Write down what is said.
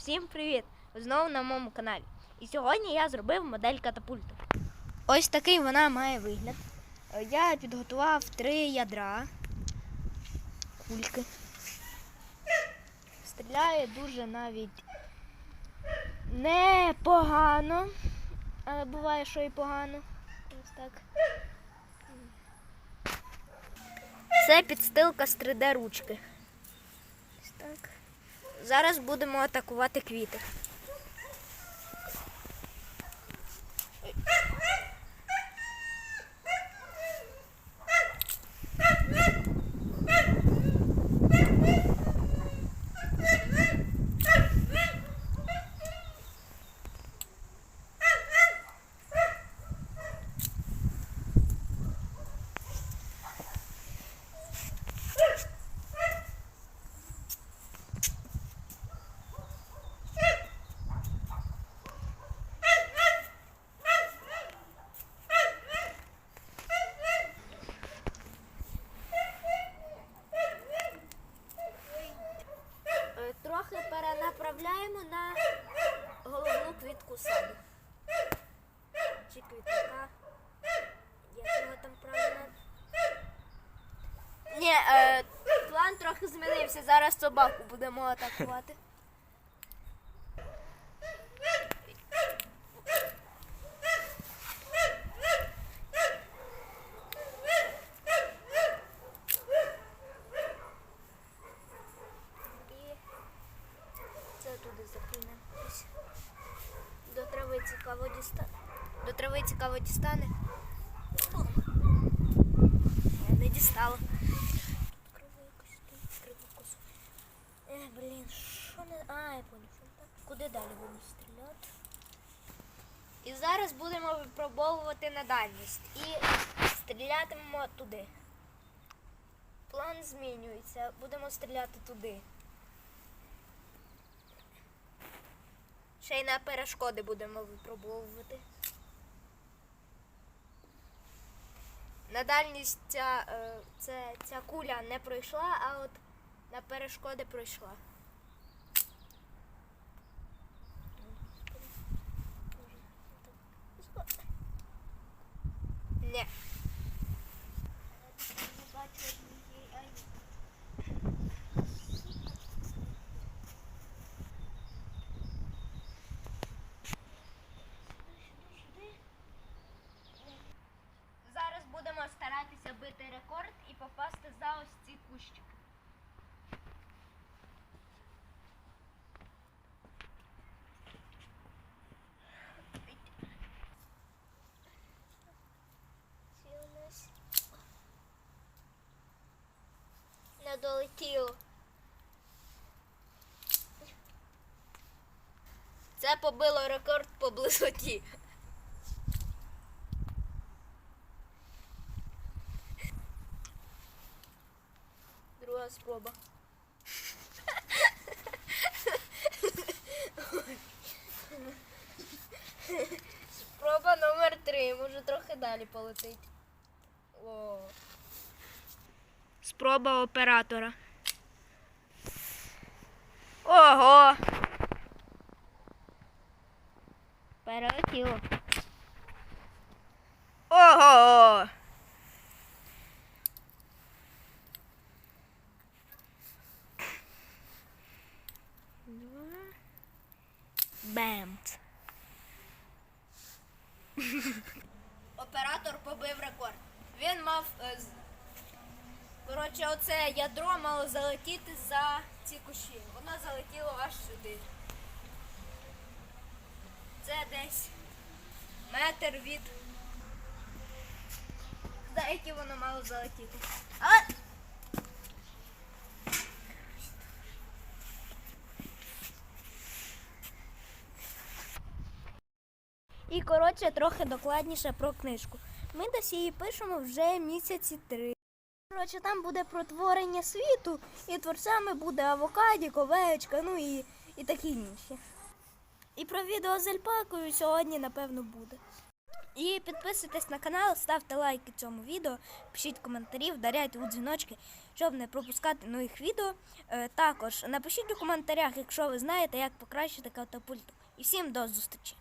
Всім привіт! Знову на моєму каналі. І сьогодні я зробив модель катапульту. Ось такий вона має вигляд. Е, Я підготував три ядра, кульки. Стріляє дуже навіть непогано, але буває, що і погано. Ось так. Це підстилка з 3D ручки. Ось так. Зараз будемо атакувати квіти. Е, Трохи перенаправляємо на головну квітку саду. Чи така. Як його там правильно? Ні, е, план трохи змінився. Зараз собаку будемо атакувати. І це туди закинемо. До трави цікаво дістане. До трави цікаво дістане. Я не дістала. Е, блін, що не. А, я понял. Куди далі будемо стріляти? І зараз будемо випробовувати на дальність. І стрілятимемо туди. План змінюється. Будемо стріляти туди. Ще й на перешкоди будемо випробовувати. На дальність ця, е, це, ця куля не пройшла, а от на перешкоди пройшла. Ні. Зараз будемо старатися бити рекорд і попасти за ось ці кущики. Ці у нас не долетіло. Це побило рекорд по висоті. Друга спроба. Спроба номер три. Може трохи далі полетить. О. Спроба оператора. Ого! Перелетіло. Ого! Бемт. Оператор побив рекорд. Він мав. Коротше, оце ядро мало залетіти за ці кущі. Воно залетіло аж сюди. Це десь метр від. За які воно мало залетіти. А! І коротше, трохи докладніше про книжку. Ми десь її пишемо вже місяці три. Коротше, там буде про творення світу, і творцями буде авокадік, овечка, ну і, і такі інші. І про відео з альпакою сьогодні, напевно, буде. І підписуйтесь на канал, ставте лайки цьому відео, пишіть коментарі, вдаряйте у дзвіночки, щоб не пропускати нових відео. Е, Також напишіть у коментарях, якщо ви знаєте, як покращити катапульту. І всім до зустрічі!